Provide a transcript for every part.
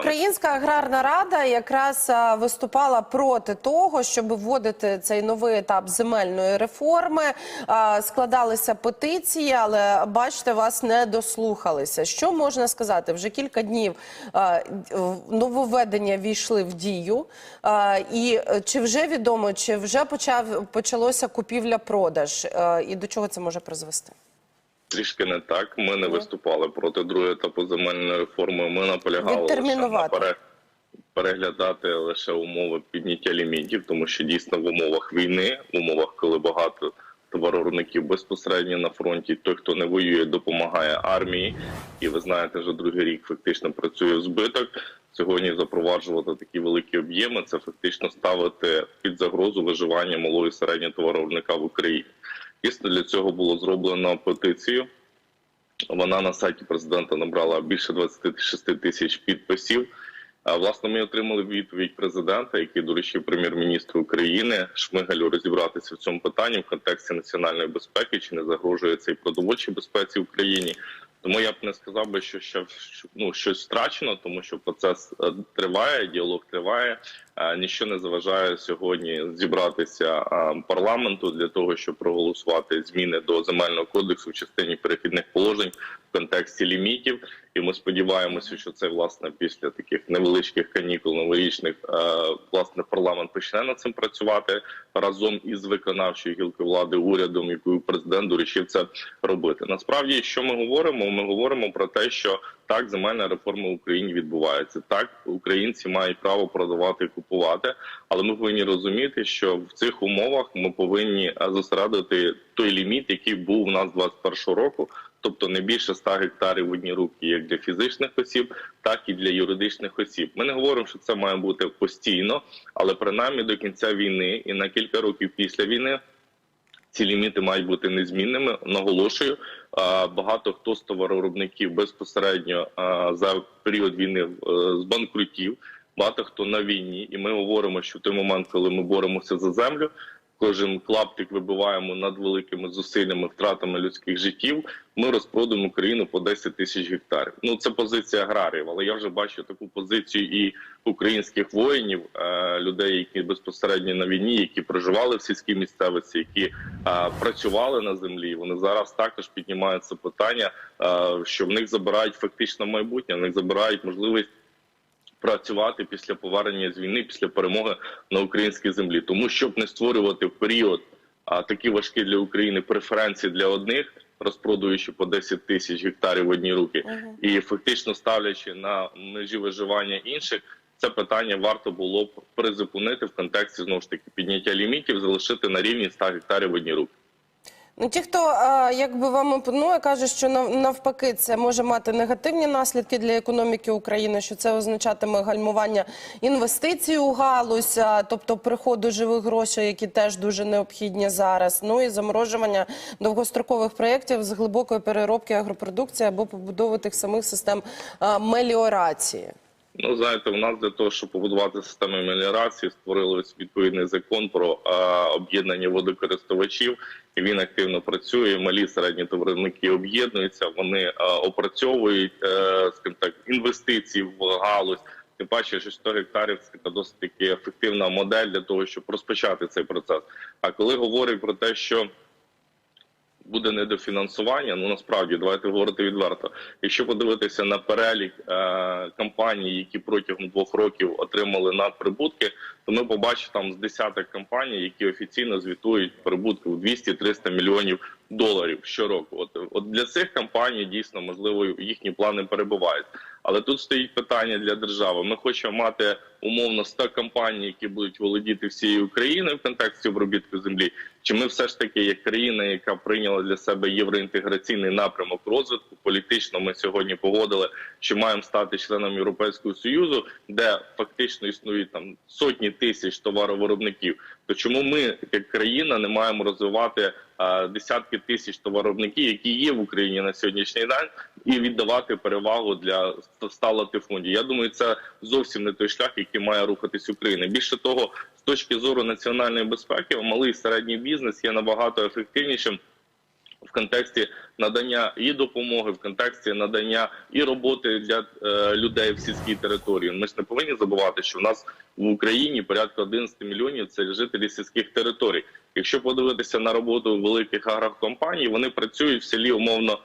Українська аграрна рада якраз виступала проти того, щоб вводити цей новий етап земельної реформи. Складалися петиції, але бачите, вас не дослухалися. Що можна сказати? Вже кілька днів нововведення війшли в дію. І е, чи вже відомо, чи вже почав почалося купівля-продаж, і до чого це може призвести? Трішки не так. Ми не виступали проти другого етапу земельної реформи. Ми наполягали лише на пере- переглядати лише умови підняття лімітів, тому що дійсно в умовах війни, в умовах, коли багато товаровиробників безпосередньо на фронті, той, хто не воює, допомагає армії, і ви знаєте, вже другий рік фактично працює в збиток. Сьогодні запроваджувати такі великі об'єми це фактично ставити під загрозу виживання малого і середнього товаровиробника в Україні. Дійсно, для цього було зроблено петицію. Вона на сайті президента набрала більше 26 тисяч підписів. А, Власне, ми отримали відповідь президента, який доручив прем'єр-міністру України Шмигалю розібратися в цьому питанні в контексті національної безпеки, чи не загрожує цей продовольчій безпеці в Україні. Тому я б не сказав би, що ще ну, щось втрачено, тому що процес е, триває, діалог триває. Е, Ніщо не заважає сьогодні зібратися е, парламенту для того, щоб проголосувати зміни до земельного кодексу в частині перехідних положень в контексті лімітів. І ми сподіваємося, що це власне після таких невеличких канікул новорічних е, власне парламент почне над цим працювати разом із виконавчою гілкою влади урядом, якою президент доручив це робити. Насправді, що ми говоримо? Ми говоримо про те, що так земельна реформа в Україні відбувається. Так українці мають право продавати і купувати, але ми повинні розуміти, що в цих умовах ми повинні е, зосередити той ліміт, який був у нас 21 року. Тобто не більше 100 гектарів в одні руки, як для фізичних осіб, так і для юридичних осіб. Ми не говоримо, що це має бути постійно, але принаймні до кінця війни і на кілька років після війни ці ліміти мають бути незмінними. Наголошую, багато хто з товаровиробників безпосередньо за період війни збанкрутів. з. Багато хто на війні, і ми говоримо, що в той момент, коли ми боремося за землю, кожен клаптик вибиваємо над великими зусиллями, втратами людських життів. Ми розпродаємо Україну по 10 тисяч гектарів. Ну це позиція аграріїв, але я вже бачу таку позицію і українських воїнів, е, людей, які безпосередньо на війні, які проживали в сільській місцевості, які е, працювали на землі. Вони зараз також піднімають це питання, е, що в них забирають фактично майбутнє, в них забирають можливість працювати після повернення з війни, після перемоги на українській землі. Тому щоб не створювати в період а, такі важкі для України преференції для одних, розпродаючи по 10 тисяч гектарів в одні руки, і фактично ставлячи на межі виживання інших. Це питання варто було б призупинити в контексті знову ж таки підняття лімітів, залишити на рівні 100 гектарів в одні руки. Ну, ті, хто якби вам імпонує, каже, що навпаки це може мати негативні наслідки для економіки України, що це означатиме гальмування інвестицій у галузь, тобто приходу живих грошей, які теж дуже необхідні зараз. Ну і заморожування довгострокових проєктів з глибокої переробки агропродукції або побудови тих самих систем меліорації. Ну, знаєте, у нас для того, щоб побудувати систему меліорації, створили відповідний закон про об'єднання водокористувачів. І він активно працює. Малі середні товаровники об'єднуються. Вони е, опрацьовують е, скажімо так інвестиції в галузь. Тим паче, що 100 гектарів це досить таки ефективна модель для того, щоб розпочати цей процес. А коли говорять про те, що буде недофінансування. Ну насправді давайте говорити відверто. Якщо подивитися на перелік е, компаній, які протягом двох років отримали надприбутки, то ми побачимо там з десяток компаній, які офіційно звітують прибутки в 200-300 мільйонів доларів щороку. От, от для цих компаній дійсно можливо їхні плани перебувають. Але тут стоїть питання для держави. Ми хочемо мати умовно 100 компаній, які будуть володіти всією Україною в контексті обробітку землі. Чи ми все ж таки, як країна, яка прийняла для себе євроінтеграційний напрямок розвитку, політично ми сьогодні погодили, що маємо стати членом Європейського союзу, де фактично існують там сотні тисяч товаровиробників. То чому ми, як країна, не маємо розвивати десятки тисяч товаровиробників, які є в Україні на сьогоднішній день, і віддавати перевагу для ста латифундів? Я думаю, це зовсім не той шлях, який має рухатись Україна. Більше того, з точки зору національної безпеки, малий і середній бізнес є набагато ефективнішим в контексті надання і допомоги, в контексті надання і роботи для е, людей в сільській території. Ми ж не повинні забувати, що в нас в Україні порядка 11 мільйонів це жителі сільських територій. Якщо подивитися на роботу великих агрокомпаній, вони працюють в селі умовно.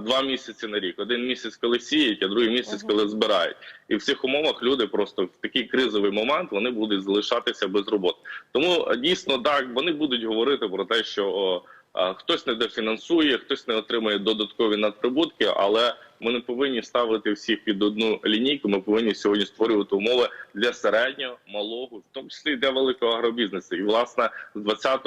Два місяці на рік, один місяць, коли сіють, а другий місяць, коли збирають, і в цих умовах люди просто в такий кризовий момент вони будуть залишатися без роботи. Тому дійсно так вони будуть говорити про те, що о, а, хтось не дофінансує, хтось не отримує додаткові надприбутки, але ми не повинні ставити всіх під одну лінійку. Ми повинні сьогодні створювати умови для середнього, малого, в тому числі для великого агробізнесу. І власне з 2020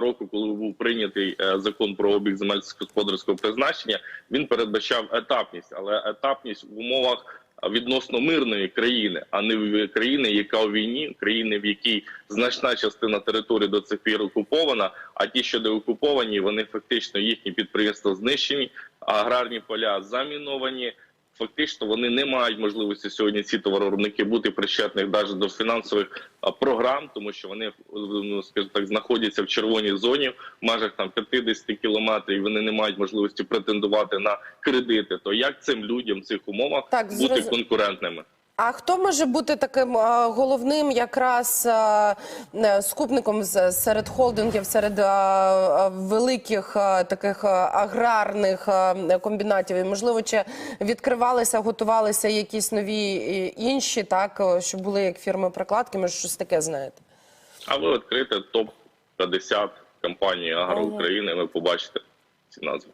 року, коли був прийнятий е, закон про обіг земель сільськогосподарського призначення, він передбачав етапність, але етапність в умовах відносно мирної країни, а не в країни, яка у війні, країни, в якій значна частина території до цих пір окупована. А ті, що деокуповані, вони фактично їхні підприємства знищені, аграрні поля заміновані. Фактично вони не мають можливості сьогодні ці товаровиробники бути причетних навіть до фінансових програм, тому що вони ну, скажімо так знаходяться в червоній зоні в межах там 50 кілометрів. і Вони не мають можливості претендувати на кредити. То як цим людям в цих умовах Так, бути зраз... конкурентними? А хто може бути таким головним якраз е, скупником серед холдингів, серед великих таких аграрних комбінатів? І можливо, чи відкривалися, готувалися якісь нові інші, так що були як фірми прокладки? Може, щось таке знаєте? А ви відкрите топ 50 компаній Агро України. Ви побачите ці назви.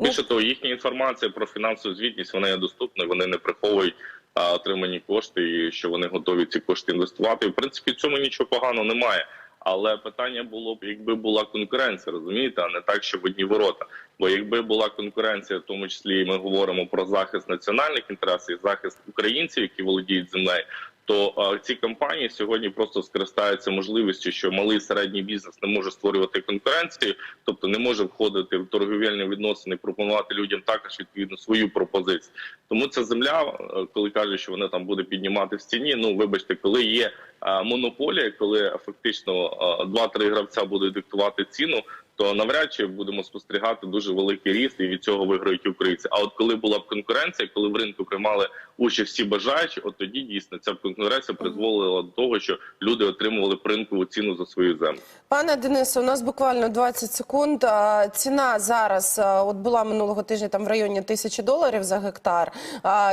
Більше того, їхня інформація про фінансову звітність вона є доступною. Вони не приховують отримані кошти, і що вони готові ці кошти інвестувати. В принципі, в цьому нічого поганого немає. Але питання було б, якби була конкуренція, розумієте, а не так, що в одні ворота. Бо якби була конкуренція, в тому числі ми говоримо про захист національних інтересів, захист українців, які володіють землею, то а, ці компанії сьогодні просто скористаються можливістю, що малий і середній бізнес не може створювати конкуренцію, тобто не може входити в торговельні відносини, пропонувати людям також відповідно свою пропозицію. Тому ця земля, е, коли кажуть, що вона там буде піднімати в ціні. Ну вибачте, коли є е, монополія, коли фактично е, два-три гравця будуть диктувати ціну. То навряд чи будемо спостерігати дуже великий ріст, і від цього виграють українці. А от коли була б конкуренція, коли в ринку приймали участь всі бажаючі, от тоді дійсно ця конкуренція призволила до того, що люди отримували ринкову ціну за свою землю. Пане Денисе, у нас буквально 20 секунд. Ціна зараз от була минулого тижня там в районі тисячі доларів за гектар.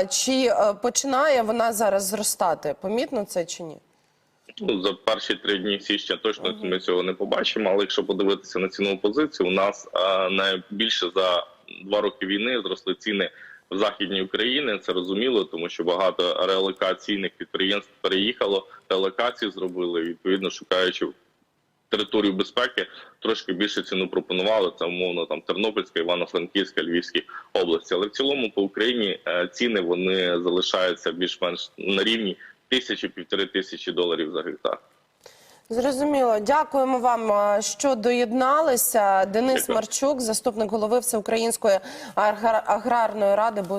Чи е, починає вона зараз зростати? Помітно це чи ні? Ну, за перші три дні січня точно ми цього не побачимо. Але якщо подивитися на цінову позицію, у нас а, найбільше за два роки війни зросли ціни в західній Україні. Це розуміло, тому що багато реалокаційних підприємств переїхало, реалокації зробили відповідно шукаючи територію безпеки, трошки більше ціну пропонували. Це умовно там Тернопільська, Івано-Франківська, Львівські області. Але в цілому по Україні е, ціни вони залишаються більш-менш на рівні тисячі півтори тисячі доларів за гектар. Зрозуміло. Дякуємо вам, що доєдналися. Денис Дякую. Марчук, заступник голови Всеукраїнської агра- аграрної ради, був